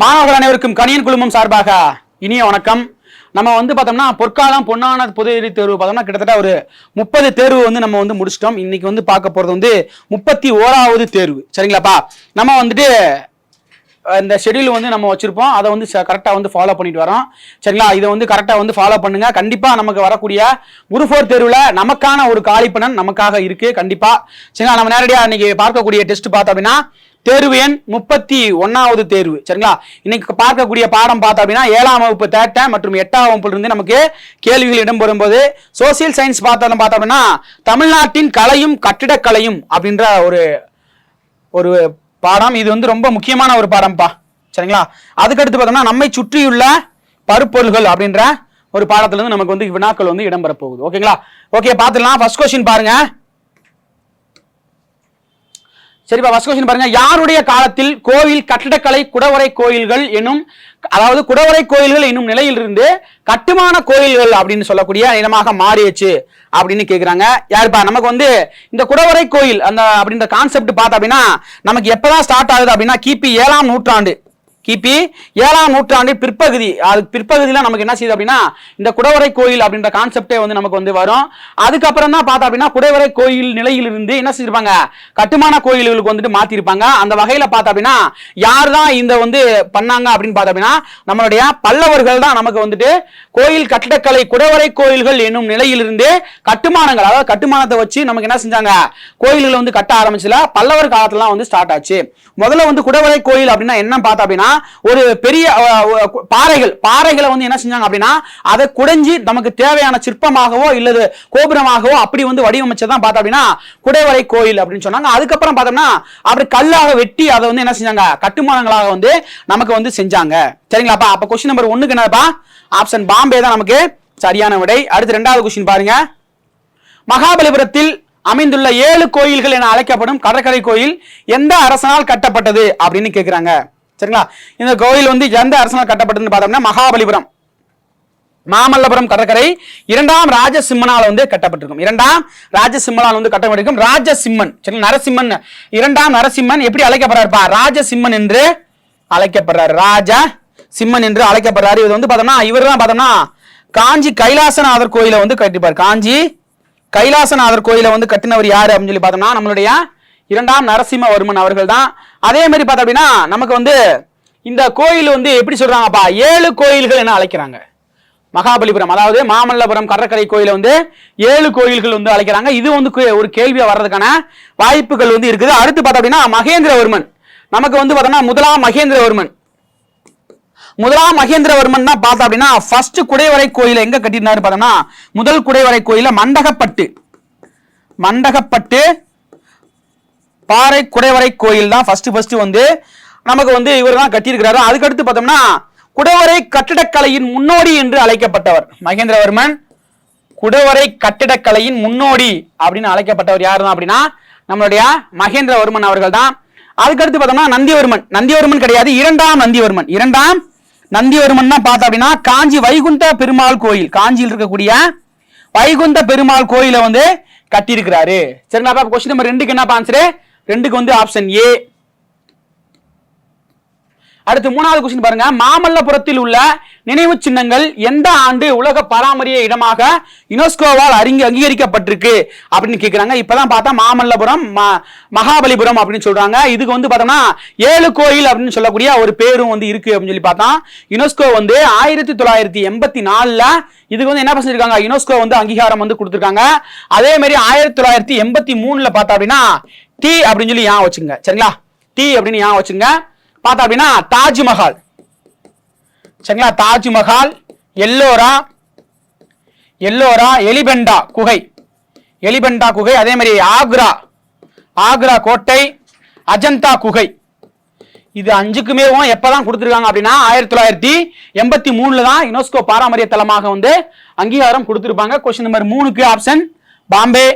மாணவர்கள் அனைவருக்கும் கணியன் குழுமம் சார்பாக இனிய வணக்கம். நம்ம வந்து பார்த்தோம்னா பொற்காலம் பொன்னான பொதுவெளி தேர்வு பார்த்தோம்னா கிட்டத்தட்ட ஒரு முப்பது தேர்வு வந்து நம்ம வந்து முடிச்சிட்டோம். இன்னைக்கு வந்து பார்க்க போறது வந்து முப்பத்தி ஓராவது தேர்வு. சரிங்களாப்பா? நம்ம வந்துட்டு இந்த ஷெட்யூல் வந்து நம்ம வச்சிருப்போம். அதை வந்து கரெக்டாக வந்து ஃபாலோ பண்ணிட்டு வரோம். சரிங்களா? இதை வந்து கரெக்டாக வந்து ஃபாலோ பண்ணுங்க. கண்டிப்பாக நமக்கு வரக்கூடிய குருஃபோர் தேர்வில் நமக்கான ஒரு காலிப்பணன் நமக்காக இருக்கு. கண்டிப்பா. சரிங்களா? நம்ம நேரடியாக இன்னைக்கு பார்க்கக்கூடிய டெஸ்ட் பார்த்தோம் அப்படின்னா தேர்வு எண் முப்பத்தி ஒன்னாவது தேர்வு. சரிங்களா? இன்னைக்கு பார்க்கக்கூடிய பாடம் பார்த்தோம் அப்படின்னா ஏழாம் வகுப்பு தேட்ட மற்றும் எட்டாம் வகுப்புல இருந்து நமக்கு கேள்விகள் இடம்பெறும் போது சோசியல் சயின்ஸ் பார்த்தாலும் பார்த்தோம் அப்படின்னா தமிழ்நாட்டின் கலையும் கட்டிடக்கலையும் அப்படின்ற ஒரு ஒரு பாடம் இது வந்து ரொம்ப முக்கியமான ஒரு பாடம்ப்பா சரிங்களா? அதுக்கடுத்து பார்த்தோம்னா நம்மை சுற்றியுள்ள பருப்பொருள்கள் அப்படின்ற ஒரு பாடத்துல இருந்து நமக்கு வந்து வினாக்கள் வந்து இடம்பெற போகுது. ஓகேங்களா? ஓகே பாத்துக்கலாம் ஃபர்ஸ்ட் கொஸ்டின் பாருங்க. சரிப்பா ஃபர்ஸ்ட் கொஸ்டின் பாருங்க. யாருடைய காலத்தில் கோவில் கட்டிடக்கலை குடவரை கோயில்கள் எனும் அதாவது குடவரை கோயில்கள் என்னும் நிலையிலிருந்து கட்டுமான கோயில்கள் அப்படின்னு சொல்லக்கூடிய இனமாக மாறிடுச்சு அப்படின்னு கேட்குறாங்க யாருப்பா? நமக்கு வந்து இந்த குடவரை கோயில் அந்த அப்படின்ற கான்செப்ட் பார்த்தா அப்படின்னா நமக்கு எப்பதான் ஸ்டார்ட் ஆகுது அப்படின்னா கிபி ஏழாம் நூற்றாண்டு. கிபி ஏழாம் நூற்றாண்டின் பிற்பகுதி அது பிற்பகுதியில் நமக்கு என்ன செய்யுது அப்படின்னா இந்த குடவரை கோயில் அப்படின்ற கான்செப்டே வந்து நமக்கு வந்து வரும். அதுக்கப்புறம் தான் பார்த்தா அப்படின்னா குடவரை கோயில் நிலையிலிருந்து என்ன செஞ்சிருப்பாங்க? கட்டுமான கோயில்களுக்கு வந்துட்டு மாற்றிருப்பாங்க அந்த வகையில் பார்த்தா அப்படின்னா யார் தான் இந்த வந்து பண்ணாங்க அப்படின்னு பார்த்தா அப்படின்னா நம்மளுடைய பல்லவர்கள் தான் நமக்கு வந்துட்டு கோயில் கட்டிடக்கலை குடவரை கோயில்கள் என்னும் நிலையிலிருந்து கட்டுமானங்கள் அதாவது கட்டுமானத்தை வச்சு நமக்கு என்ன செஞ்சாங்க? கோயில்களை வந்து கட்ட ஆரம்பிச்சுல பல்லவர் காலத்துலாம் வந்து ஸ்டார்ட் ஆச்சு. முதல்ல வந்து குடவரை கோயில் அப்படின்னா என்ன பார்த்தா அப்படின்னா ஒரு பெரிய பாறைகள் பாறைகளை வந்து என்ன செஞ்சாங்க அப்படின்னா அதை குடைஞ்சி நமக்கு தேவையான சிற்பமாகவோ இல்லது கோபுரமாகவோ அப்படி வந்து வடிவமைச்சதான் பார்த்தா அப்படின்னா குடைவரை கோயில் அப்படின்னு சொன்னாங்க. அதுக்கப்புறம் பார்த்தோம்னா அப்படி கல்லாக வெட்டி அதை வந்து என்ன செஞ்சாங்க? கட்டுமானங்களாக வந்து நமக்கு வந்து செஞ்சாங்க. சரிங்களாப்பா? அப்ப கொஸ்டின் நம்பர் ஒண்ணுக்கு என்னப்பா ஆப்ஷன் பாம்பே தான் நமக்கு. சரியான விடை. அடுத்து ரெண்டாவது கொஸ்டின் பாருங்க. மகாபலிபுரத்தில் அமைந்துள்ள ஏழு கோயில்கள் என அழைக்கப்படும் கடற்கரை கோயில் எந்த அரசனால் கட்டப்பட்டது அப்படின்னு கேட்கிறாங்க சரிங்களா? இந்த கோயில் வந்து எந்த அரசனால் கட்டப்பட்டதுன்னு பார்த்தோம்னா மகாபலிபுரம். மாமல்லபுரம் கடற்கரை இரண்டாம் ராஜசிம்மனால் வந்து கட்டப்பட்டிருக்கும். இரண்டாம் ராஜசிம்மனால் வந்து கட்டப்பட்டிருக்கும் ராஜசிம்மன். சரி நரசிம்மன். இரண்டாம் நரசிம்மன் எப்படி அழைக்கப்படுறாருப்பா ராஜசிம்மன் என்று அழைக்கப்படுறாரு. ராஜ சிம்மன் என்று அழைக்கப்படுறாரு. இது வந்து பார்த்தோம்னா இவர் தான் பார்த்தோம்னா காஞ்சி கைலாசநாதர் கோயிலை வந்து கட்டிப்பார். காஞ்சி கைலாசநாதர் கோயிலை வந்து கட்டினவர் யாரு அப்படின்னு சொல்லி பார்த்தோம்னா நம்மளுடைய இரண்டாம் நரசிம்மவர்மன் அவர்கள் தான் அதே மாதிரி பார்த்தோம் அப்படின்னா நமக்கு வந்து இந்த கோயில் வந்து எப்படி சொல்றாங்கப்பா ஏழு கோயில்கள் என அழைக்கிறாங்க. மகாபலிபுரம் அதாவது மாமல்லபுரம் கடற்கரை கோயிலை வந்து ஏழு கோயில்கள் வந்து அழைக்கிறாங்க. இது வந்து ஒரு கேள்வியாக வர்றதுக்கான வாய்ப்புகள் வந்து இருக்குது. அடுத்து பார்த்தோம் அப்படின்னா மகேந்திரவர்மன். நமக்கு வந்து பார்த்தோம்னா முதலாம் மகேந்திரவர்மன். முதலாம் மகேந்திரவர்மன் தான் பார்த்தோம் அப்படின்னா ஃபர்ஸ்ட் குடைவரை கோயிலை எங்க கட்டியிருந்தாரு பார்த்தோம்னா முதல் குடைவரை கோயில மண்டகப்பட்டு. மண்டகப்பட்டு பாறை குடைவரை கோயில் தான் ஃபர்ஸ்ட் ஃபர்ஸ்ட் வந்து நமக்கு வந்து இவர் தான் கட்டியிருக்கிறாரு. அதுக்கடுத்து பார்த்தோம்னா குடவரை கட்டிடக்கலையின் முன்னோடி என்று அழைக்கப்பட்டவர். மகேந்திரவர்மன் குடவரை கட்டிடக்கலையின் முன்னோடி அப்படின்னு அழைக்கப்பட்டவர் யார் தான் அப்படின்னா நம்மளுடைய மகேந்திரவர்மன் அவர்கள் தான் அதுக்கடுத்து பார்த்தோம்னா நந்திவர்மன் நந்திவர்மன் கிடையாது இரண்டாம் நந்திவர்மன் இரண்டாம் நந்திவர்மன் தான் பார்த்தோம் அப்படின்னா காஞ்சி வைகுண்ட பெருமாள் கோயில். காஞ்சியில் இருக்கக்கூடிய வைகுண்ட பெருமாள் கோயிலை வந்து கட்டியிருக்கிறாரு. சரி நான் கொஸ்டின் நம்பர் ரெண்டுக்கு என்ன ஆன்சரு ரெண்டுக்கு வந்து ஆப்ஷன் ஏ அடுத்து மூணாவது கொஸ்டின் பாருங்க. மாமல்லபுரத்தில் உள்ள நினைவு சின்னங்கள் எந்த ஆண்டு உலக பாரம்பரிய இடமாக யுனெஸ்கோவால் அறிங்க அங்கீகரிக்கப்பட்டிருக்கு? அப்படின்னு கேக்குறாங்க. இப்பதான் பார்த்தா மாமல்லபுரம் மகாபலிபுரம் அப்படின்னு சொல்றாங்க. இதுக்கு வந்து பார்த்தோம்னா ஏழு கோயில் அப்படின்னு சொல்லக்கூடிய ஒரு பேரும் வந்து இருக்கு அப்படின்னு சொல்லி பார்த்தா யுனெஸ்கோ வந்து ஆயிரத்தி தொள்ளாயிரத்தி எண்பத்தி நாலுல இதுக்கு வந்து என்ன பண்ணிருக்காங்க யுனெஸ்கோ வந்து அங்கீகாரம் வந்து கொடுத்துருக்காங்க. அதே மாதிரி ஆயிரத்தி தொள்ளாயிரத்தி எண்பத்தி மூணுல பார்த்தா அப்படின்னா டி அப்படின்னு சொல்லி ஏன் வச்சுங்க சரிங்களா? டி அப்படின்னு ஏன் வச்சுங்க பார்த்தா அப்படின்னா தாஜ்மஹால். சரிங்களா? தாஜ்மஹால் எல்லோரா எல்லோரா எலிபெண்டா குகை. எலிபெண்டா குகை அதே மாதிரி ஆக்ரா. ஆக்ரா கோட்டை அஜந்தா குகை. இது அஞ்சுக்குமே எப்பதான் கொடுத்துருக்காங்க அப்படின்னா ஆயிரத்தி தொள்ளாயிரத்தி எண்பத்தி மூணுல தான் யுனெஸ்கோ பாரம்பரிய தலமாக வந்து அங்கீகாரம் கொடுத்துருப்பாங்க. கொஸ்டின் நம்பர் மூணுக்கு ஆப்ஷன் பாம்பே.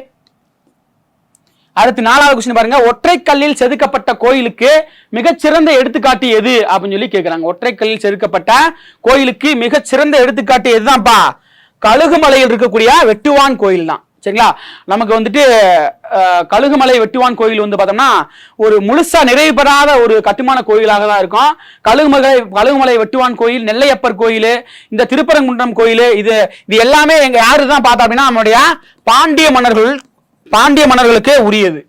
அடுத்து நாலாவது கொஸ்டின் பாருங்க. ஒற்றைக்கல்லில் செதுக்கப்பட்ட கோயிலுக்கு மிகச்சிறந்த எடுத்துக்காட்டு எது? அப்படின்னு சொல்லி கேக்குறாங்க. ஒற்றைக்கல்லில் செதுக்கப்பட்ட கோயிலுக்கு மிகச்சிறந்த எடுத்துக்காட்டு எதுதான்ப்பா? கழுகுமலையில் இருக்கக்கூடிய வெட்டுவான் கோயில் தான் சரிங்களா? நமக்கு வந்துட்டு கழுகுமலை வெட்டுவான் கோயில் வந்து பார்த்தோம்னா ஒரு முழுசா நிறைவு பெறாத ஒரு கட்டுமான கோயிலாக தான் இருக்கும். கழுகுமலை கழுகுமலை வெட்டுவான் கோயில் நெல்லையப்பர் கோயில் இந்த திருப்பரங்குன்றம் கோயில் இது இது எல்லாமே எங்க யாரு தான் பார்த்தா அப்படின்னா நம்மளுடைய பாண்டிய மன்னர்கள் பாண்டிய மன்னர்களுக்கு உரியது.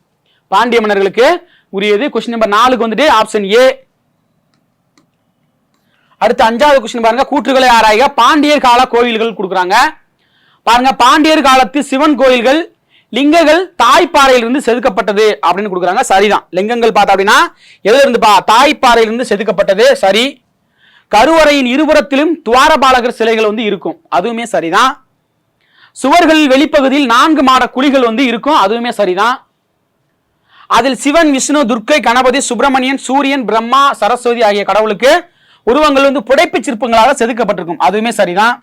பாண்டிய மன்னர்களுக்கு உரியது. கொஸ்டின் நம்பர் நாலுக்கு வந்துட்டு ஆப்ஷன் ஏ அடுத்து அஞ்சாவது கொஸ்டின் பாருங்க. கூற்றுகளை ஆராய்க. பாண்டியர் கால கோயில்கள் கொடுக்குறாங்க. பாருங்க பாண்டியர் காலத்து சிவன் கோயில்கள் லிங்கங்கள் தாய்ப்பாறையிலிருந்து செதுக்கப்பட்டது அப்படின்னு கொடுக்குறாங்க. சரிதான். லிங்கங்கள் பார்த்தா அப்படின்னா எதுல இருந்து பா தாய்ப்பாறையிலிருந்து செதுக்கப்பட்டது. சரி. கருவறையின் இருபுறத்திலும் துவாரபாலகர் சிலைகள் வந்து இருக்கும். அதுவுமே சரிதான். சுவர்களில் வெளிப்பகுதியில் நான்கு மாட குழிகள் வந்து இருக்கும். அதுவுமே சரிதான். அதில் சிவன் விஷ்ணு துர்க்கை கணபதி சுப்பிரமணியன் சூரியன் பிரம்மா சரஸ்வதி ஆகிய கடவுளுக்கு உருவங்கள் வந்து புடைப்பு சிற்பங்களாக செதுக்கப்பட்டிருக்கும். அதுவுமே சரிதான்.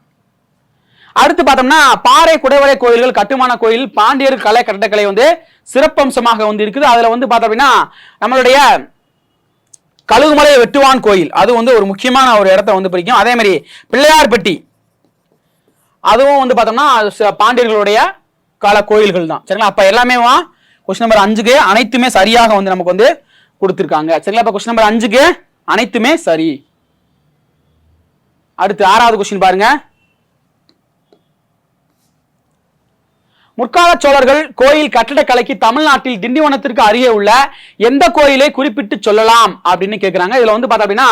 அடுத்து பார்த்தோம்னா பாறை குடைவரை கோயில்கள் கட்டுமான கோயில் பாண்டியர் கலை கட்டடக்கலை வந்து சிறப்பம்சமாக வந்து இருக்குது. அதுல வந்து பார்த்தோம் அப்படின்னா நம்மளுடைய கழுகுமலை வெட்டுவான் கோயில். அது வந்து ஒரு முக்கியமான ஒரு இடத்த வந்து பிடிக்கும் அதே மாதிரி பிள்ளையார்பட்டி அதுவும் வந்து பார்த்தோம்னா அது பாண்டியர்களுடைய கால கோயில்கள் தான். சரிங்களா? அப்போ எல்லாமே கொஸ்டின் நம்பர் அஞ்சுக்கு அனைத்துமே சரியாக வந்து நமக்கு வந்து கொடுத்துருக்காங்க. சரிங்களா? இப்போ கொஸ்டின் நம்பர் அஞ்சுக்கு அனைத்துமே சரி. அடுத்து ஆறாவது கொஸ்டின் பாருங்க. முற்கால சோழர்கள் கோயில் கட்டிடக்கலைக்கு தமிழ்நாட்டில் திண்டிவனத்திற்கு அருகே உள்ள எந்த கோயிலை குறிப்பிட்டு சொல்லலாம் அப்படின்னு கேட்குறாங்க இதுல வந்து பார்த்தா அப்படின்னா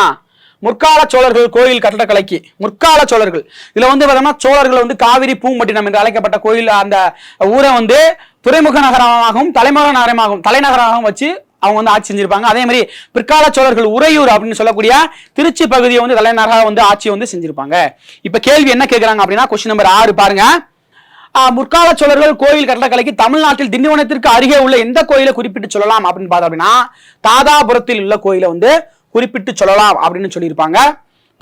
முற்கால சோழர்கள் கோயில் கட்டடக்கலைக்கு முற்கால சோழர்கள். இதுல வந்து பார்த்தோம்னா சோழர்கள் வந்து காவிரி பூம்பட்டினம் என்று அழைக்கப்பட்ட கோயில் அந்த ஊரை வந்து துறைமுக நகரமாகவும் தலைமுக நகரமாகவும் தலைநகரமாகவும் வச்சு அவங்க வந்து ஆட்சி செஞ்சிருப்பாங்க. அதே மாதிரி பிற்கால சோழர்கள் உறையூர் அப்படின்னு சொல்லக்கூடிய திருச்சி பகுதியை வந்து தலைநகராக வந்து ஆட்சி வந்து செஞ்சிருப்பாங்க. இப்ப கேள்வி என்ன கேட்கிறாங்க அப்படின்னா கொஸ்டின் நம்பர் ஆறு பாருங்க. முற்கால சோழர்கள் கோயில் கட்டடக்கலைக்கு தமிழ்நாட்டில் திண்டிவனத்திற்கு அருகே உள்ள எந்த கோயிலை குறிப்பிட்டு சொல்லலாம் அப்படின்னு பார்த்தோம் அப்படின்னா தாதாபுரத்தில் உள்ள கோயிலை வந்து குறிப்பிட்டு சொல்லலாம் அப்படின்னு சொல்லியிருப்பாங்க.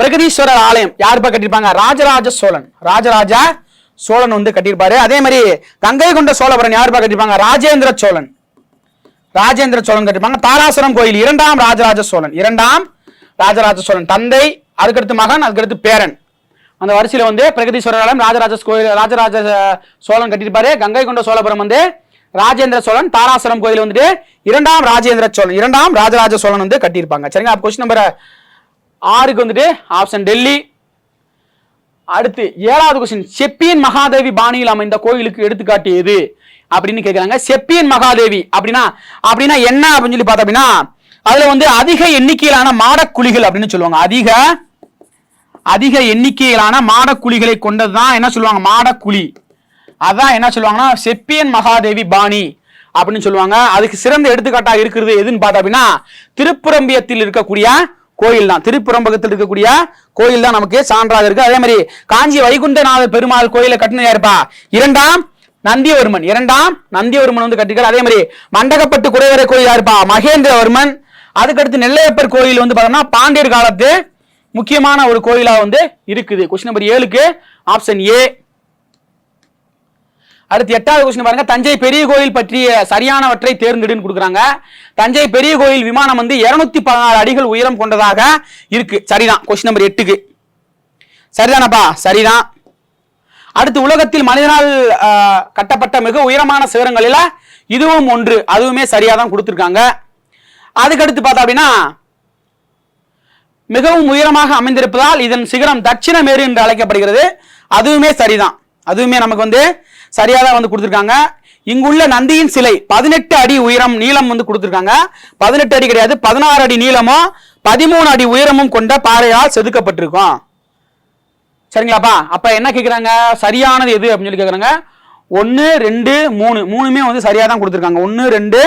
பிரகதீஸ்வரர் ஆலயம் யாருப்பா கட்டியிருப்பாங்க? ராஜராஜ சோழன். ராஜராஜ சோழன் வந்து கட்டியிருப்பாரு. அதே மாதிரி கங்கை கொண்ட சோழபுரம் யாருப்பா கட்டியிருப்பாங்க? ராஜேந்திர சோழன். ராஜேந்திர சோழன் கட்டிருப்பாங்க தாராசுரம் கோயில் இரண்டாம் ராஜராஜ சோழன். இரண்டாம் ராஜராஜ சோழன். தந்தை அதுக்கடுத்து மகன் அதுக்கடுத்து பேரன். அந்த வரிசையில் வந்து பிரகதீஸ்வரர் ஆலயம் ராஜராஜ கோயில் ராஜராஜ சோழன் கட்டியிருப்பாரு. கங்கை கொண்ட சோழபுரம் வந்து ராஜேந்திர சோழன் தாராசுரம் கோயில் வந்துட்டு இரண்டாம் ராஜேந்திர சோழன் இரண்டாம் ராஜராஜ சோழன் வந்து கட்டியிருப்பாங்க. சரிங்களா? கொஸ்டின் நம்பர் ஆறுக்கு வந்துட்டு ஆப்ஷன் டெல்லி. அடுத்து ஏழாவது கொஸ்டின் செப்பியன் மகாதேவி பாணியில் அமைந்த கோயிலுக்கு எடுத்துக்காட்டு எது? அப்படின்னு கேட்குறாங்க செப்பியன் மகாதேவி அப்படின்னா அப்படின்னா என்ன அப்படின்னு சொல்லி பார்த்தோம் அப்படின்னா அதுல வந்து அதிக எண்ணிக்கையிலான மாடக்குழிகள் அப்படின்னு சொல்லுவாங்க. அதிக அதிக எண்ணிக்கையிலான மாடக்குழிகளை கொண்டதுதான் என்ன சொல்லுவாங்க? மாடக்குழி. அதான் என்ன சொல்லுவாங்கன்னா செப்பியன் மகாதேவி பாணி அப்படின்னு சொல்லுவாங்க. அதுக்கு சிறந்த எடுத்துக்காட்டா இருக்கிறது எதுன்னு பார்த்தா அப்படின்னா திருப்புரம்பியத்தில் இருக்கக்கூடிய கோயில் தான். திருப்புறம்பகத்தில் இருக்கக்கூடிய கோயில் தான் நமக்கு சான்றாக இருக்கு. அதே மாதிரி காஞ்சி வைகுண்டநாத பெருமாள் கோயிலை கட்டினதா இருப்பா இரண்டாம் நந்தியவர்மன். இரண்டாம் நந்தியவர்மன் வந்து கட்டிருக்காரு அதே மாதிரி மண்டகப்பட்டு குடைவரை கோயிலா இருப்பா மகேந்திரவர்மன். அதுக்கடுத்து நெல்லையப்பர் கோயில் வந்து பார்த்தோம்னா பாண்டியர் காலத்து முக்கியமான ஒரு கோயிலா வந்து இருக்குது. கொஸ்டின் நம்பர் ஏழுக்கு ஆப்ஷன் ஏ அடுத்து எட்டாவது கொஸ்டின் பாருங்க. தஞ்சை பெரிய கோயில் பற்றிய சரியானவற்றை தேர்ந்தெடுன்னு கொடுக்குறாங்க. தஞ்சை பெரிய கோயில் விமானம் வந்து 216 பதினாறு அடிகள் உயரம் கொண்டதாக இருக்கு. சரிதான். கொஸ்டின் நம்பர் எட்டுக்கு. சரிதானப்பா? சரிதான். அடுத்து உலகத்தில் மனிதனால் கட்டப்பட்ட மிக உயரமான சிகரங்களில் இதுவும் ஒன்று. அதுவுமே சரியாக தான் கொடுத்துருக்காங்க. அதுக்கடுத்து பார்த்தா அப்படின்னா மிகவும் உயரமாக அமைந்திருப்பதால் இதன் சிகரம் தட்சிண மேரு என்று அழைக்கப்படுகிறது. அதுவுமே சரிதான். அதுவுமே நமக்கு வந்து சரியாக தான் வந்து கொடுத்துருக்காங்க. இங்குள்ள நந்தியின் சிலை பதினெட்டு அடி உயரம் நீளம் வந்து கொடுத்துருக்காங்க. பதினெட்டு அடி கிடையாது பதினாறு அடி நீளமும் பதிமூணு அடி உயரமும் கொண்ட பாறையால் செதுக்கப்பட்டிருக்கும். சரிங்களாப்பா? அப்ப என்ன கேட்குறாங்க சரியானது எது அப்படின்னு சொல்லி கேட்குறாங்க ஒன்று ரெண்டு மூணு. மூணுமே வந்து சரியாக தான் கொடுத்துருக்காங்க. ஒன்று ரெண்டு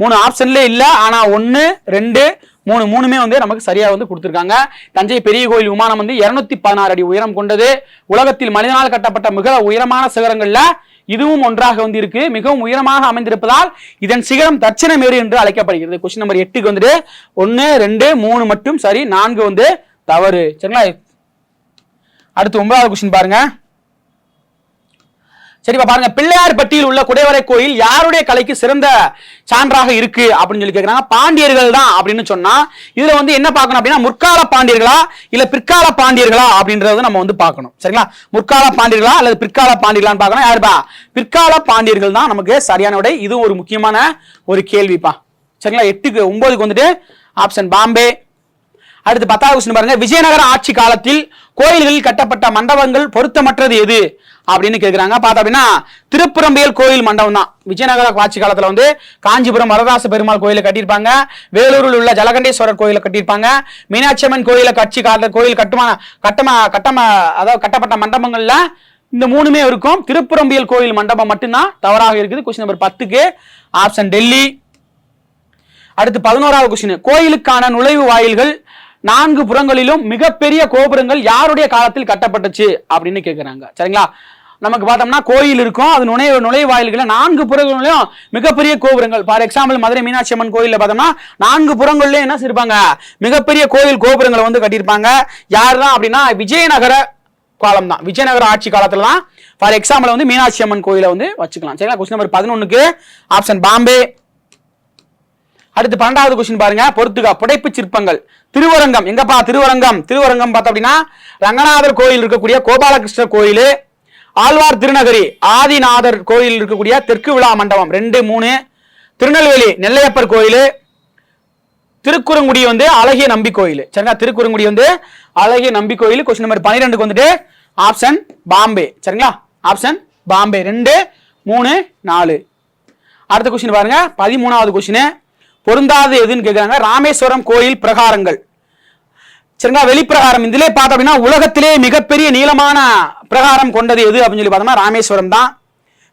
மூணு ஆப்ஷன்லேயே இல்லை. ஆனால் ஒன்று ரெண்டு மூணு மூணுமே வந்து நமக்கு சரியாக வந்து கொடுத்துருக்காங்க. தஞ்சை பெரிய கோயில் விமானம் வந்து 216 பதினாறு அடி உயரம் கொண்டது. உலகத்தில் மனிதனால் கட்டப்பட்ட மிக உயரமான சிகரங்களில் இதுவும் ஒன்றாக வந்து இருக்கு மிகவும் உயரமாக அமைந்திருப்பதால் இதன் சிகரம் தட்சிண மேரு என்று அழைக்கப்படுகிறது. கொஸ்டின் நம்பர் எட்டுக்கு வந்துட்டு ஒன்னு ரெண்டு மூணு மட்டும் சரி நான்கு வந்து தவறு. சரிங்களா? அடுத்து ஒன்பதாவது கொஸ்டின் பாருங்க. சரிப்பா பாருங்க பிள்ளையார்பட்டியில் உள்ள குடைவரை கோயில் யாருடைய கலைக்கு சிறந்த சான்றாக இருக்கு அப்படின்னு சொல்லி கேட்கிறாங்க பாண்டியர்கள் தான் அப்படின்னு சொன்னா இதுல வந்து என்ன பார்க்கணும் அப்படின்னா முற்கால பாண்டியர்களா இல்ல பிற்கால பாண்டியர்களா அப்படின்றத நம்ம வந்து பார்க்கணும். சரிங்களா? முற்கால பாண்டியர்களா அல்லது பிற்கால பாண்டியர்களான்னு பார்க்கணும். யாருப்பா? பிற்கால பாண்டியர்கள் தான் நமக்கு சரியான விடை. இது ஒரு முக்கியமான ஒரு கேள்விப்பா. சரிங்களா? எட்டுக்கு ஒன்பதுக்கு வந்துட்டு ஆப்ஷன் பாம்பே அடுத்து பத்தாவது கொஸ்டின் பாருங்க விஜயநகர ஆட்சி காலத்தில் கோயில்களில் கட்டப்பட்ட மண்டபங்கள் பொருத்தமற்றது எது? அப்படின்னு கேட்குறாங்க பார்த்தா அப்படின்னா திருப்புறம்பியல் கோயில் மண்டபம் தான் விஜயநகர ஆட்சி காலத்தில் வந்து காஞ்சிபுரம் வரதாச பெருமாள் கோயிலை கட்டியிருப்பாங்க. வேலூரில் உள்ள ஜலகண்டேஸ்வரர் கோயிலை கட்டியிருப்பாங்க. மீனாட்சி அம்மன் கோயிலை கட்சி கால கோயில் கட்டுமா கட்டமா கட்டமா அதாவது கட்டப்பட்ட மண்டபங்கள்ல இந்த மூணுமே இருக்கும். திருப்புறம்பியல் கோயில் மண்டபம் மட்டும்தான் தவறாக இருக்குது. கொஸ்டின் நம்பர் பத்துக்கு ஆப்ஷன் டெல்லி. அடுத்து பதினோராவது கொஸ்டின் கோயிலுக்கான நுழைவு வாயில்கள் நான்கு புறங்களிலும் மிகப்பெரிய கோபுரங்கள் யாருடைய காலத்தில் கட்டப்பட்டுச்சு அப்படின்னு கேட்குறாங்க சரிங்களா? நமக்கு பார்த்தோம்னா கோயில் இருக்கும். அது நுழைவு நுழைவாயில்கள நான்கு புறங்களிலும் மிகப்பெரிய கோபுரங்கள். ஃபார் எக்ஸாம்பிள் மதுரை மீனாட்சி அம்மன் கோயிலில் பார்த்தோம்னா நான்கு புறங்கள்லேயும் என்ன செய்யிருப்பாங்க மிகப்பெரிய கோயில் கோபுரங்களை வந்து கட்டியிருப்பாங்க. யார் தான் அப்படின்னா விஜயநகர காலம் தான். விஜயநகர ஆட்சி காலத்துல தான் ஃபார் எக்ஸாம்பிள் வந்து மீனாட்சி அம்மன் கோயிலை வந்து வச்சுக்கலாம். சரிங்களா? கொஸ்டின் நம்பர் பதினொன்னுக்கு ஆப்ஷன் பாம்பே. அடுத்து பன்னெண்டாவது கொஸ்டின் பாருங்க. பொறுத்துக்கா புடைப்பு சிற்பங்கள். திருவரங்கம். எங்கப்பா? திருவரங்கம். திருவரங்கம் பார்த்தோம் அப்படின்னா ரங்கநாதர் கோயில் இருக்கக்கூடிய கோபாலகிருஷ்ணர் கோயில் ஆழ்வார் திருநகரி ஆதிநாதர் கோயில் இருக்கக்கூடிய தெற்கு விழா மண்டபம். ரெண்டு மூணு. திருநெல்வேலி நெல்லையப்பர் கோயில். திருக்குறங்குடி வந்து அழகிய நம்பி கோயில். சரிங்களா? திருக்குறங்குடி வந்து அழகிய நம்பி கோயில். கொஸ்டின் நம்பர் பன்னிரெண்டுக்கு வந்துட்டு ஆப்ஷன் பாம்பே. சரிங்களா? ஆப்ஷன் பாம்பே. ரெண்டு மூணு நாலு. அடுத்த கொஸ்டின் பாருங்க. பதிமூணாவது கொஸ்டின் பொருந்தாது எதுன்னு கேட்குறாங்க ராமேஸ்வரம் கோயில் பிரகாரங்கள். சரிங்களா? வெளிப்பிரகாரம். இதிலே பார்த்தோம் அப்படின்னா உலகத்திலே மிகப்பெரிய நீளமான பிரகாரம் கொண்டது எது அப்படின்னு சொல்லி பார்த்தோம்னா ராமேஸ்வரம் தான்.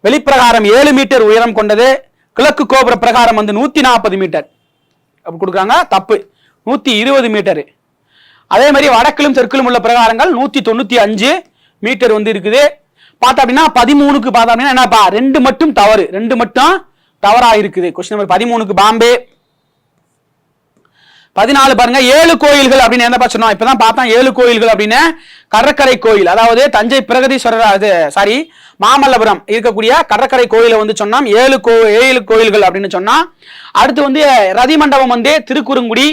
வெளிப்பிரகாரம் ஏழு மீட்டர் உயரம் கொண்டது. கிழக்கு கோபுர பிரகாரம் வந்து நூத்தி நாற்பது மீட்டர். அப்படி கொடுக்குறாங்க. தப்பு. நூத்தி இருபது மீட்டர். அதே மாதிரி வடக்கிலும் தெற்கிலும் உள்ள பிரகாரங்கள் நூத்தி தொண்ணூற்றி அஞ்சு மீட்டர் வந்து இருக்குது. பார்த்தோம் அப்படின்னா பதிமூணுக்கு பார்த்தோம் அப்படின்னா என்னப்பா? ரெண்டு மட்டும் தவறு. ரெண்டு மட்டும் தவறாக இருக்குது. கொஸ்டின் நம்பர் பதிமூணுக்கு பாம்பே. பதினாலு பாருங்க ஏழு கோயில்கள் அப்படின்னு என்ன சொன்னோம்? இப்பதான் பார்த்தோம் ஏழு கோயில்கள் அப்படின்னு. கடற்கரை கோயில் அதாவது தஞ்சை பிரகதீஸ்வரர் அது சாரி மாமல்லபுரம் இருக்கக்கூடிய கடற்கரை கோயிலை வந்து சொன்னோம். ஏழு கோ ஏழு கோயில்கள் அப்படின்னு சொன்னா அடுத்து வந்து ரதி மண்டபம் வந்து திருக்குறுங்குடி.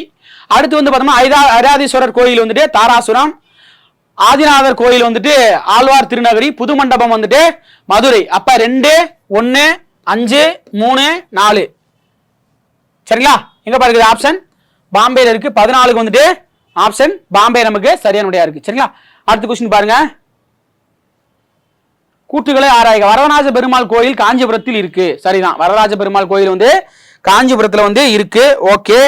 அடுத்து வந்து பார்த்தோம்னா ஐதா ஐராதீஸ்வரர் கோயில் வந்துட்டு தாராசுரம். ஆதிநாதர் கோயில் வந்துட்டு ஆழ்வார் திருநகரி புது மண்டபம் வந்துட்டு மதுரை. அப்ப ரெண்டு ஒன்று அஞ்சு மூணு நாலு. சரிங்களா? எங்க பாருக்குது ஆப்ஷன் பாம்பேல இருக்கு. பதினாலுக்கு வந்துட்டு ஆப்ஷன் பாம்பே நமக்கு சரியான விடையா இருக்கு. சரிங்களா? அடுத்த கொஸ்டின் பாருங்க. கூற்றுகளை ஆராய்க. வரதராஜ பெருமாள் கோயில் காஞ்சிபுரத்தில் இருக்கு. சரிதான். வரதராஜ பெருமாள் கோயில் வந்து காஞ்சிபுரத்துல வந்து இருக்கு. ஓகே.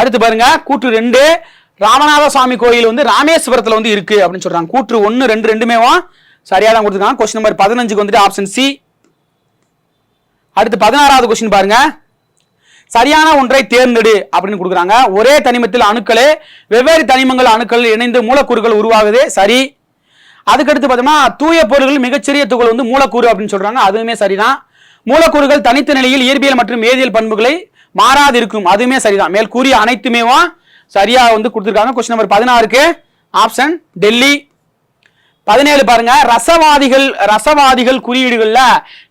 அடுத்து பாருங்க. கூற்று ரெண்டு. ராமநாத சுவாமி கோயில் வந்து ராமேஸ்வரத்துல வந்து இருக்கு அப்படின்னு சொல்றாங்க. கூற்று ஒன்னு ரெண்டு ரெண்டுமேவும் சரியா தான் கொடுத்துருக்காங்க. கொஸ்டின் நம்பர் பதினஞ்சுக்கு வந்துட்டு ஆப்ஷன் சி அடுத்து பதினாறாவது கொஸ்டின் பாருங்க. சரியான ஒன்றை தேர்ந்தெடு அப்படின்னு கொடுக்குறாங்க. ஒரே தனிமத்தில் அணுக்களே வெவ்வேறு தனிமங்கள் அணுக்கள் இணைந்து மூலக்கூறுகள் உருவாகுது. சரி. அதுக்கடுத்து பார்த்தோம்னா தூய பொருள்கள் மிகச்சிறிய துகள் வந்து மூலக்கூறு அப்படின்னு சொல்றாங்க. அதுவுமே சரிதான். மூலக்கூறுகள் தனித்த நிலையில் இயற்பியல் மற்றும் வேதியியல் பண்புகளை மாறாது இருக்கும் அதுவுமே சரிதான். மேல் கூறிய அனைத்துமே சரியா வந்து கொடுத்துருக்காங்க. கொஸ்டின் நம்பர் பதினாறுக்கு ஆப்ஷன் டெல்லி. பதினேழு பாருங்க. ரசவாதிகள் ரசவாதிகள் குறியீடுகள்ல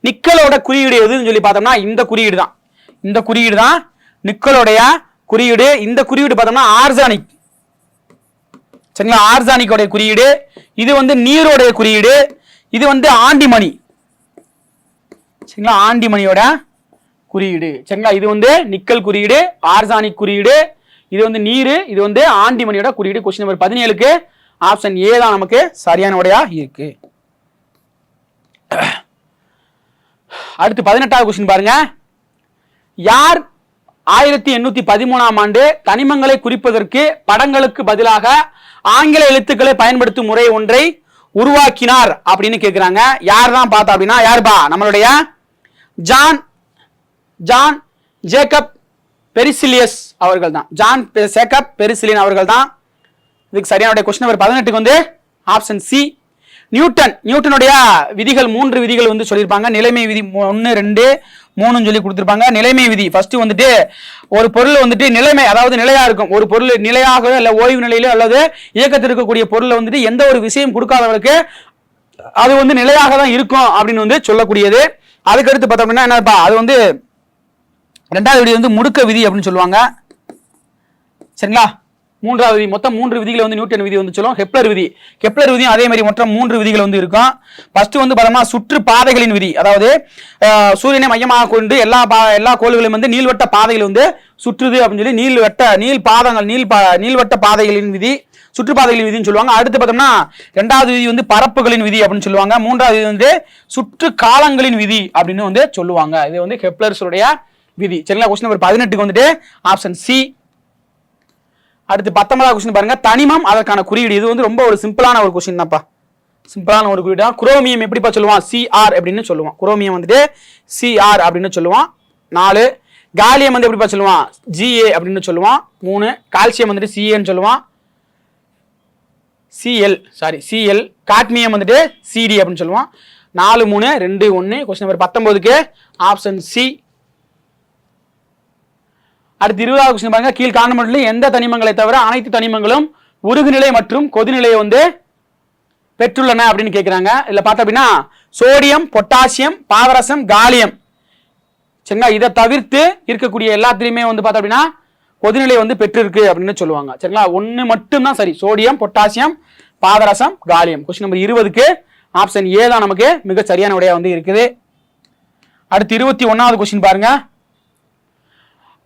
நிக்கலோட குறியீடு எதுன்னு சொல்லி பார்த்தோம்னா இந்த குறியீடு தான் இந்த குறியீடு தான் நிக்கலோடைய குறியீடு. இந்த குறியீடு பார்த்தோம்னா ஆர்கானிக் சரிங்களா? ஆர்சானிக்கோடைய குறியீடு. இது வந்து நீரோடைய குறியீடு. இது வந்து ஆண்டிமணி. சரிங்களா? ஆண்டிமணியோட குறியீடு. சரிங்களா? இது வந்து நிக்கல் குறியீடு ஆர்கானிக் குறியீடு. இது வந்து நீர் இது வந்து ஆண்டிமணியோட குறியீடு. கொஸ்டின் நம்பர் பதினேழுக்கு ஆப்ஷன் ஏ தான் நமக்கு சரியான உடையா இருக்கு. அடுத்து பதினெட்டாவது கொஸ்டின் பாருங்க. யார் ஆயிரத்தி எண்ணூத்தி பதிமூணாம் ஆண்டு தனிமங்களை குறிப்பதற்கு படங்களுக்கு பதிலாக ஆங்கில எழுத்துக்களை பயன்படுத்தும் முறை ஒன்றை உருவாக்கினார் அப்படின்னு கேட்குறாங்க யார் தான் பார்த்தா அப்படின்னா யார்பா? நம்மளுடைய ஜான் ஜான் ஜேக்கப் பெரிசிலியஸ் அவர்கள் தான் ஜான் பெ- சேக்கப் பெரிசிலியன் அவர்கள் தான் இதுக்கு சரியான கொஸ்டின் நம்பர் பதினெட்டுக்கு வந்து ஆப்ஷன் சி நியூட்டன் நியூட்டனுடைய விதிகள் மூன்று விதிகள் வந்து சொல்லியிருப்பாங்க. நிலைமை விதி ஒன்று ரெண்டு மூணுன்னு சொல்லி கொடுத்துருப்பாங்க. நிலைமை விதி. ஃபர்ஸ்ட் வந்துட்டு ஒரு பொருள் வந்துட்டு நிலைமை அதாவது நிலையா இருக்கும். ஒரு பொருள் நிலையாகவோ இல்ல ஓய்வு நிலையிலோ அல்லது இயக்கத்தில் இருக்கக்கூடிய பொருளை வந்துட்டு எந்த ஒரு விஷயம் கொடுக்காதவர்களுக்கு அது வந்து நிலையாக தான் இருக்கும் அப்படின்னு வந்து சொல்லக்கூடியது. அதுக்கடுத்து பார்த்தோம் அப்படின்னா என்னப்பா அது வந்து ரெண்டாவது விதி வந்து முடுக்க விதி அப்படின்னு சொல்லுவாங்க. சரிங்களா? மூன்றாவது விதி. மொத்தம் மூன்று விதிகளை வந்து நியூட்டன் விதி வந்து சொல்லுவோம் ஹெப்ளர் விதி. ஹெப்லர் விதியும் அதே மாதிரி மொத்தம் மூன்று விதிகள் வந்து இருக்கும். ஃபர்ஸ்ட் வந்து பார்த்தோம்னா சுற்று பாதைகளின் விதி. அதாவது சூரியனை மையமாக கொண்டு எல்லா பா எல்லா கோள்களையும் வந்து நீள்வட்ட பாதைகள் வந்து சுற்றுது அப்படின்னு சொல்லி நீள்வட்ட நீள் பாதங்கள் நீள் பா நீள்வட்ட பாதைகளின் விதி சுற்றுப்பாதைகளின் விதின்னு சொல்லுவாங்க. அடுத்து பார்த்தோம்னா ரெண்டாவது விதி வந்து பரப்புகளின் விதி அப்படின்னு சொல்லுவாங்க. மூன்றாவது விதி வந்து சுற்று காலங்களின் விதி அப்படின்னு வந்து சொல்லுவாங்க. இது வந்து ஹெப்ளர்ஸுடைய விதி. சரிங்களா? கொஸ்டின் நம்பர் பதினெட்டுக்கு வந்துட்டு ஆப்ஷன் சி அடுத்து பத்தொன்பதாவது கொஸ்டின் பாருங்க. தனிமம் அதற்கான குறியீடு. இது வந்து ரொம்ப ஒரு சிம்பிளான ஒரு கொஸ்டின் தான்ப்பா. சிம்பிளான ஒரு குறியீடு தான் குரோமியம் எப்படிப்பா சொல்லுவான்? சிஆர் அப்படின்னு சொல்லுவான். குரோமியம் வந்துட்டு சிஆர் அப்படின்னு சொல்லுவான். நாலு காலியம் வந்து எப்படிப்பா சொல்லுவான்? ஜிஏ அப்படின்னு சொல்லுவான். மூணு கால்சியம் வந்துட்டு சிஏன்னு சொல்லுவான். C L sorry C L cadmium வந்துட்டு சிடி அப்படின்னு சொல்லுவான். நாலு மூணு ரெண்டு ஒன்று கொஸ்டின் நம்பர் பத்தொம்போதுக்கு ஆப்ஷன் சி அடுத்து இருபதாவது கொஸ்டின் பாருங்க. கீழ் காணப்பட்டுள்ள எந்த தனிமங்களை தவிர அனைத்து தனிமங்களும் உருகுநிலை மற்றும் கொதிநிலையை வந்து பெற்றுள்ளன அப்படின்னு கேட்குறாங்க இதில் பார்த்தோம் அப்படின்னா சோடியம் பொட்டாசியம் பாதரசம் காலியம். சரிங்களா? இதை தவிர்த்து இருக்கக்கூடிய எல்லாத்துலேயுமே வந்து பார்த்தோம் அப்படின்னா கொதிநிலை வந்து பெற்றிருக்கு அப்படின்னு சொல்லுவாங்க. சரிங்களா? ஒன்று மட்டும்தான் சரி. சோடியம் பொட்டாசியம் பாதரசம் காலியம். கொஸ்டின் நம்பர் இருபதுக்கு ஆப்ஷன் ஏ தான் நமக்கு மிக சரியான விடையா வந்து இருக்குது. அடுத்து இருபத்தி ஒன்றாவது கொஸ்டின் பாருங்க.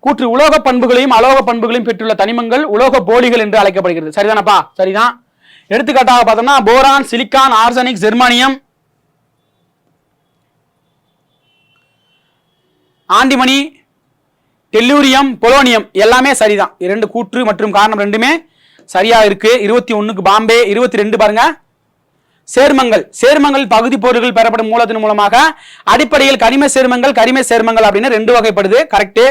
கூற்று உலோக பண்புகளையும் அலோக பண்புகளையும் பெற்றுள்ள தனிமங்கள் உலோக போலிகள் என்று அழைக்கப்படுகிறது. சரிதானப்பா? சரிதான். எடுத்துக்காட்டாக பார்த்தோம்னா boron silicon arsenic germanium antimony tellurium polonium எல்லாமே சரிதான். இரண்டு கூற்று மற்றும் காரணம் ரெண்டுமே சரியா இருக்கு. இருபத்தி ஒன்றுக்கு பாம்பே இருபத்தி ரெண்டு பாருங்க. சேர்மங்கள். சேர்மங்கள் பகுதி பொருட்கள் பெறப்படும் மூலத்தின் மூலமாக அடிப்படையில் கனிம சேர்மங்கள் கரிம சேர்மங்கள் அப்படின்னு ரெண்டு வகைப்படுது. கரெக்டு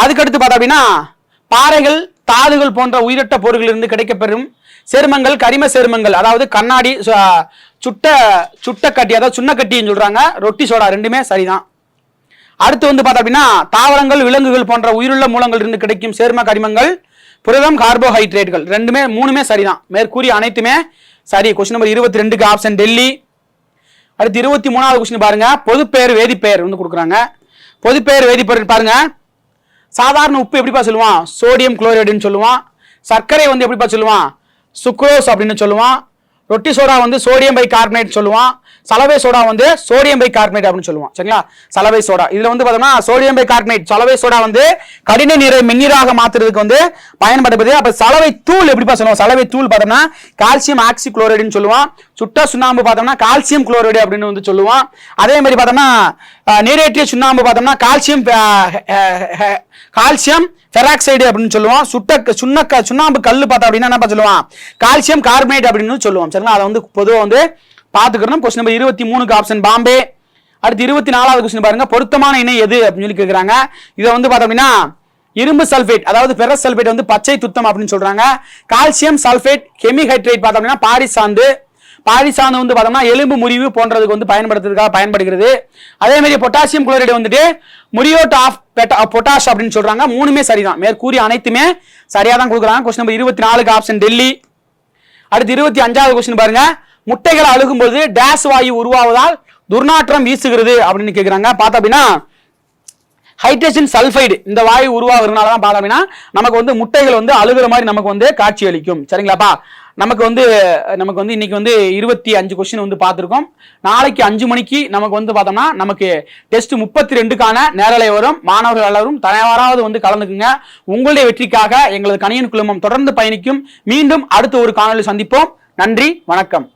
அதுக்கடுத்து பார்த்தோம் அப்படின்னா பாறைகள் தாதுகள் போன்ற உயிரட்ட பொருட்களிலிருந்து கிடைக்கப்பெறும் சேர்மங்கள் கரிம சேர்மங்கள். அதாவது கண்ணாடி சு- சுட்ட சுட்டக்கட்டி அதாவது சுண்ணக்கட்டின்னு சொல்றாங்க. ரொட்டி சோடா ரெண்டுமே சரிதான். அடுத்து வந்து பார்த்தோம் அப்படின்னா தாவரங்கள் விலங்குகள் போன்ற உயிருள்ள மூலங்கள் இருந்து கிடைக்கும் சேர்ம கரிமங்கள் புரதம் கார்போஹைட்ரேட்டுகள். ரெண்டுமே மூணுமே சரிதான். மேற்கூறிய அனைத்துமே சரி. கொஸ்டின் நம்பர் இருபத்தி ரெண்டுக்கு ஆப்ஷன் டெல்லி. அடுத்து இருபத்தி மூணாவது கொஸ்டின் பாருங்க. பொதுப்பெயர் வேதிப்பெயர் வந்து கொடுக்குறாங்க. பொதுப்பெயர் வேதிப்பெயர் பாருங்க. சாதாரண உப்பு எப்படிப்பா சொல்லுவான்? சோடியம் குளோரைடுன்னு சொல்லுவான். சர்க்கரை வந்து எப்படிப்பா சொல்லுவான்? சுக்ரோஸ் அப்படின்னு சொல்லுவான். ரொட்டி சோடா வந்து சோடியம் பை கார்பனேட் சொல்லுவான். சலவை சோடா வந்து சோடியம் பை கார்பனேட் அப்படின்னு சொல்லுவான். சரிங்களா? சலவை சோடா. இதுல வந்து பார்த்தோம்னா சோடியம் பை கார்பனேட் சலவை சோடா வந்து கடின நீரை மென்னீராக மாத்துறதுக்கு வந்து பயன்படுது அப்ப சலவை தூள் எப்படிப்பா சொல்லுவோம் சலவை தூள் பார்த்தோம்னா கால்சியம் ஆக்சி குளோரைடுன்னு சொல்லுவான். சுட்ட சுண்ணாம்பு பார்த்தோம்னா கால்சியம் குளோரைடு அப்படின்னு வந்து சொல்லுவான். அதே மாதிரி பார்த்தோம்னா நீரேற்றிய சுண்ணாம்பு பார்த்தோம்னா கால்சியம் கால்சியம் பெராக்சைடு அப்படின்னு சொல்லுவோம். சுட்ட சுண்ணக்க சுண்ணாம்பு கல் பார்த்தோம் அப்படின்னா என்ன சொல்லுவான்? கால்சியம் கார்பனேட் அப்படின்னு சொல்லுவோம். சரிங்களா? அதை வந்து பொதுவாக வந்து பார்த்துக்கணும். கொஸ்டின் நம்பர் இருபத்தி மூணுக்கு ஆப்ஷன் பாம்பே. அடுத்து இருபத்தி நாலாவது கொஸ்டின் பாருங்க. பொருத்தமான இணை எது அப்படின்னு சொல்லி கேட்குறாங்க இதை வந்து பார்த்தோம் அப்படின்னா இரும்பு சல்ஃபேட் அதாவது பெரஸ் சல்ஃபேட் வந்து பச்சை துத்தம் அப்படின்னு சொல்றாங்க. கால்சியம் சல்ஃபேட் ஹெமிஹைட்ரேட் பார்த்தோம் அப்படின்னா பாரிசாந்து பாரிசாந்து வந்து பார்த்தோம்னா எலும்பு முறிவு போன்றதுக்கு வந்து பயன்படுத்துறதுக்காக பயன்படுகிறது. அதே மாதிரி பொட்டாசியம் குளோரைடு வந்துட்டு முரியோட் ஆஃப் பொட்டாஷ் அப்படின்னு சொல்றாங்க. மூணுமே சரிதான். மேற்கூறி அனைத்துமே சரியா தான் கொடுக்குறாங்க. கொஸ்டின் நம்பர் இருபத்தி நாலுக்கு ஆப்ஷன் டெல்லி. அடுத்து இருபத்தி அஞ்சாவது கொஸ்டின் பாருங்க. முட்டைகள் அழுகும்போது டேஸ் வாயு உருவாவதால் துர்நாற்றம் வீசுகிறது அப்படின்னு கேட்குறாங்க பார்த்தா அப்படின்னா ஹைட்ரஜன் சல்ஃபைடு இந்த வாயு உருவாகிறதுனால தான் பார்த்தோம் அப்படின்னா நமக்கு வந்து முட்டைகள் வந்து அழுகுற மாதிரி நமக்கு வந்து காட்சி அளிக்கும். சரிங்களாப்பா? நமக்கு வந்து நமக்கு வந்து இன்னைக்கு வந்து இருபத்தி அஞ்சு கொஸ்டின் வந்து பார்த்துருக்கோம். நாளைக்கு அஞ்சு மணிக்கு நமக்கு வந்து பார்த்தோம்னா நமக்கு டெஸ்ட் முப்பத்தி ரெண்டுக்கான நேரலை வரும். மாணவர்கள் எல்லாரும் தனியாராவது வந்து கலந்துக்குங்க. உங்களுடைய வெற்றிக்காக எங்களது கணியன் குழுமம் தொடர்ந்து பயணிக்கும். மீண்டும் அடுத்த ஒரு காணொலி சந்திப்போம். நன்றி வணக்கம்.